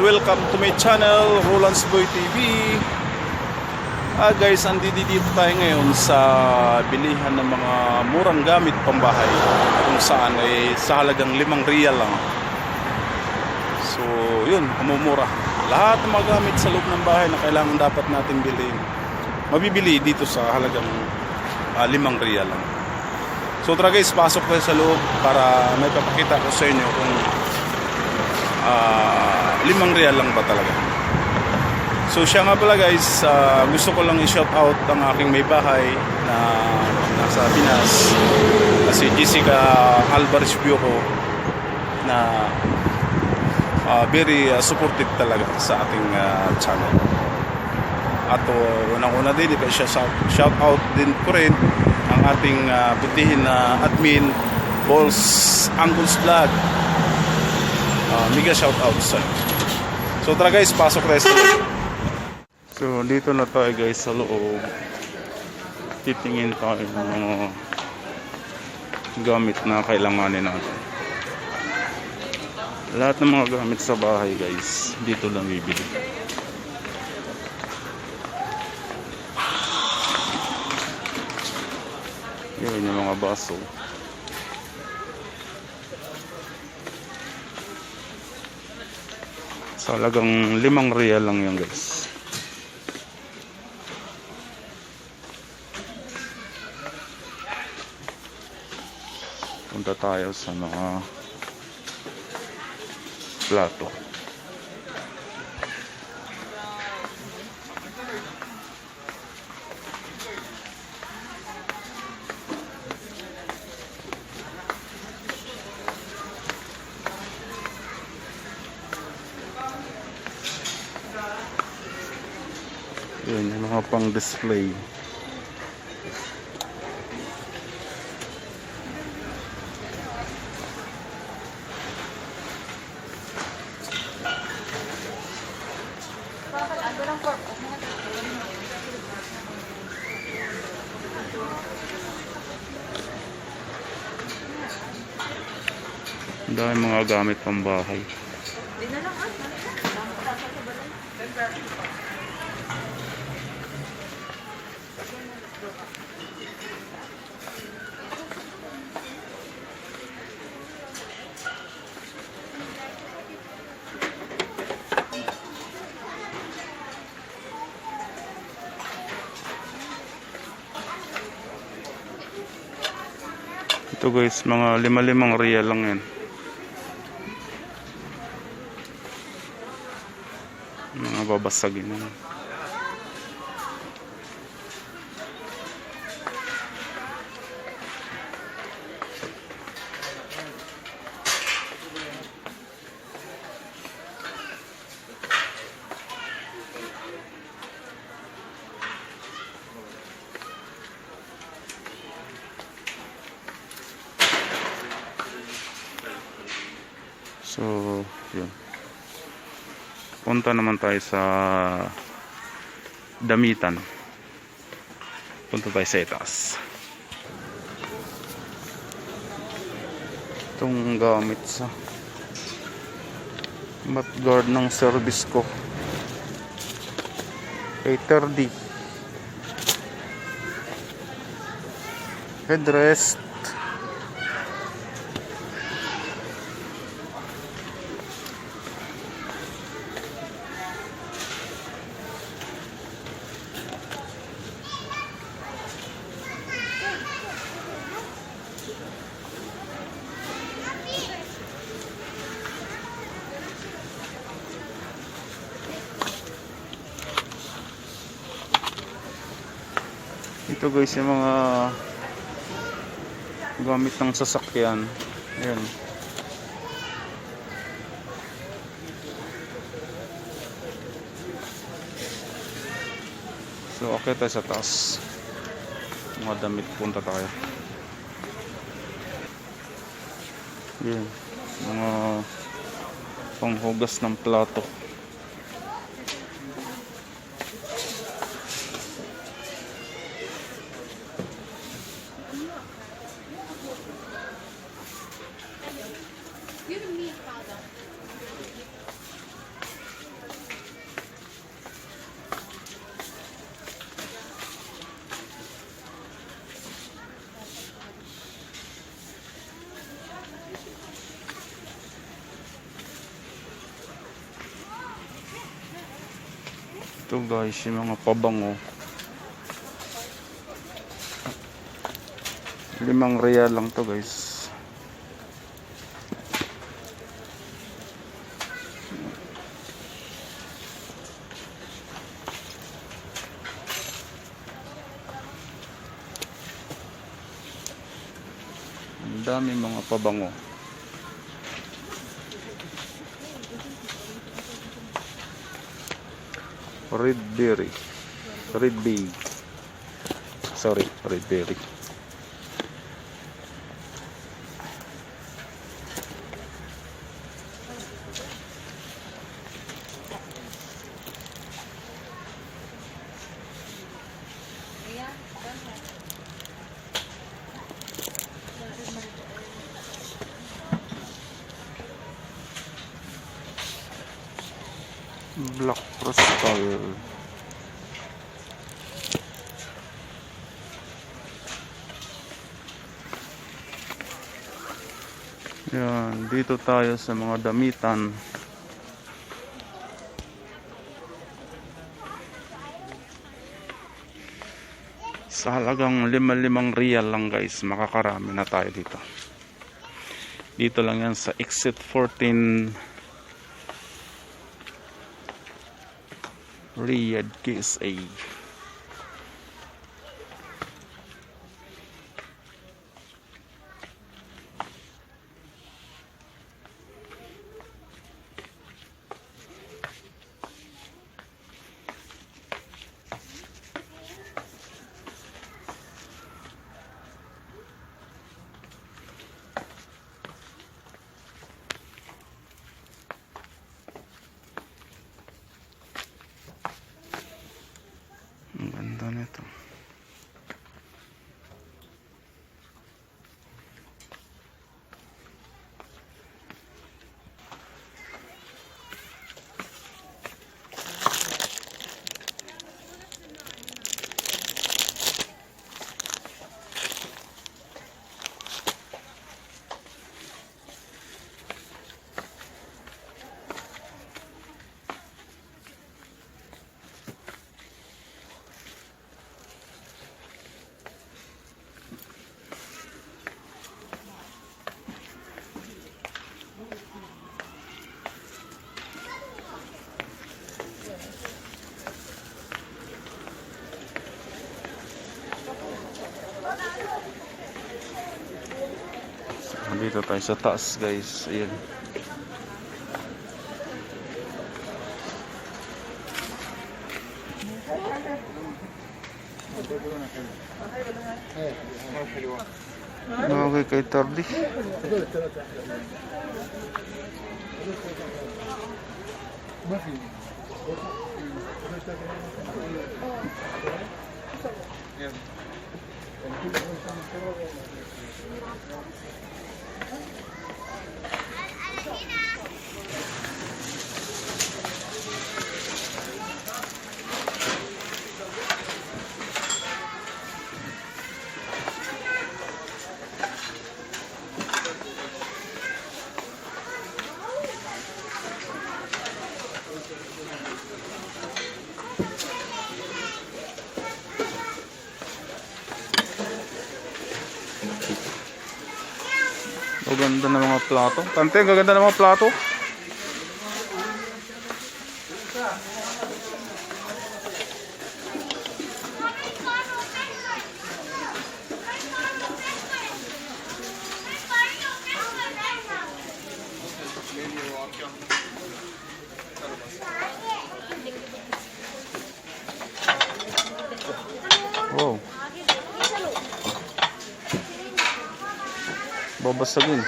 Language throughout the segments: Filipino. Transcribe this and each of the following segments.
welcome to my channel, Roland's Boy TV. Ah guys, andito dito tayo ngayon sa bilihan ng mga murang gamit pambahay kung saan ay sa halagang limang real lang. So, yun, kumumura. Lahat ng mga gamit sa loob ng bahay na kailangan dapat natin bilhin, mabibili dito sa halagang ah, limang real lang. So tara guys, pasok tayo sa loob para may papakita ko sa inyo kung ah, limang real lang ba talaga. So siya nga pala guys, ah, gusto ko lang i-shout out ang aking may bahay na nasa Pinas. Kasi Jessica Alvarez Bioko na ah, very ah, supportive talaga sa ating ah, channel. At uh, unang-una din, shout out din ko rin ang ating uh, butihin na admin, Balls Angles Vlog. Uh, mega shout out sa So tara guys, pasok tayo. So dito na tayo guys sa loob. Titingin tayo ng mga gamit na kailanganin natin. Lahat ng mga gamit sa bahay guys, dito lang bibili. Yun yung mga baso. Sa halagang limang real lang yan guys. Punta tayo sa mga plato. Yun, yung mga pang display. Dami mga gamit pang bahay. Ito guys, mga lima-limang real lang yan. Mga babasagin na. So, yun. Punta naman tayo sa damitan. Punta tayo sa itaas. Itong gamit sa mat guard ng service ko. Kay 30. Headrest. Ito guys yung mga gamit ng sasakyan. Ayan. So okay tayo sa taas. Mga damit punta tayo. Ayan. Mga panghugas ng plato. Ito guys, yung mga pabango. Limang real lang to guys. Ang dami mga pabango. Red berry. Red bee. Sorry, red berry. Black crystal. Yan, dito tayo sa mga damitan. Sa halagang lima-limang real lang guys, makakarami na tayo dito. Dito lang yan sa exit 14 Riyadh KSA. Ang ganda nito. Dito tayo sa taas guys. Ayan. Okay kay Tardi. Ang ganda ng mga plato. Tante, ang ganda ng mga plato. Babasagin.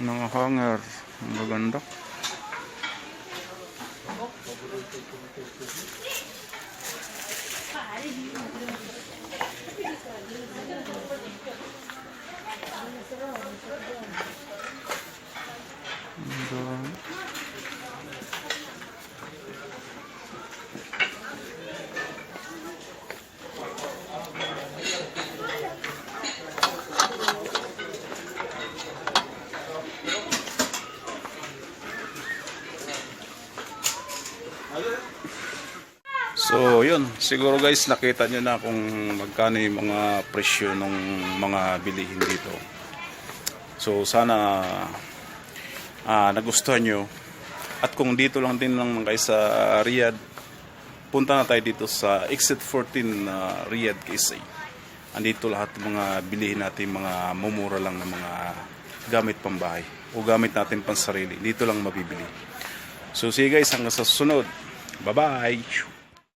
Mga hanger. Ang maganda. Ang dami. So, yun. Siguro guys, nakita nyo na kung magkano yung mga presyo ng mga bilihin dito. So, sana ah, nagustuhan nyo. At kung dito lang din lang kayo sa Riyadh, punta na tayo dito sa Exit 14 na Riyadh KSA. Andito lahat ng mga bilihin natin, mga mumura lang ng mga gamit pambahay o gamit natin pansarili. Dito lang mabibili. So, sige guys, hanggang sa susunod. Bye-bye!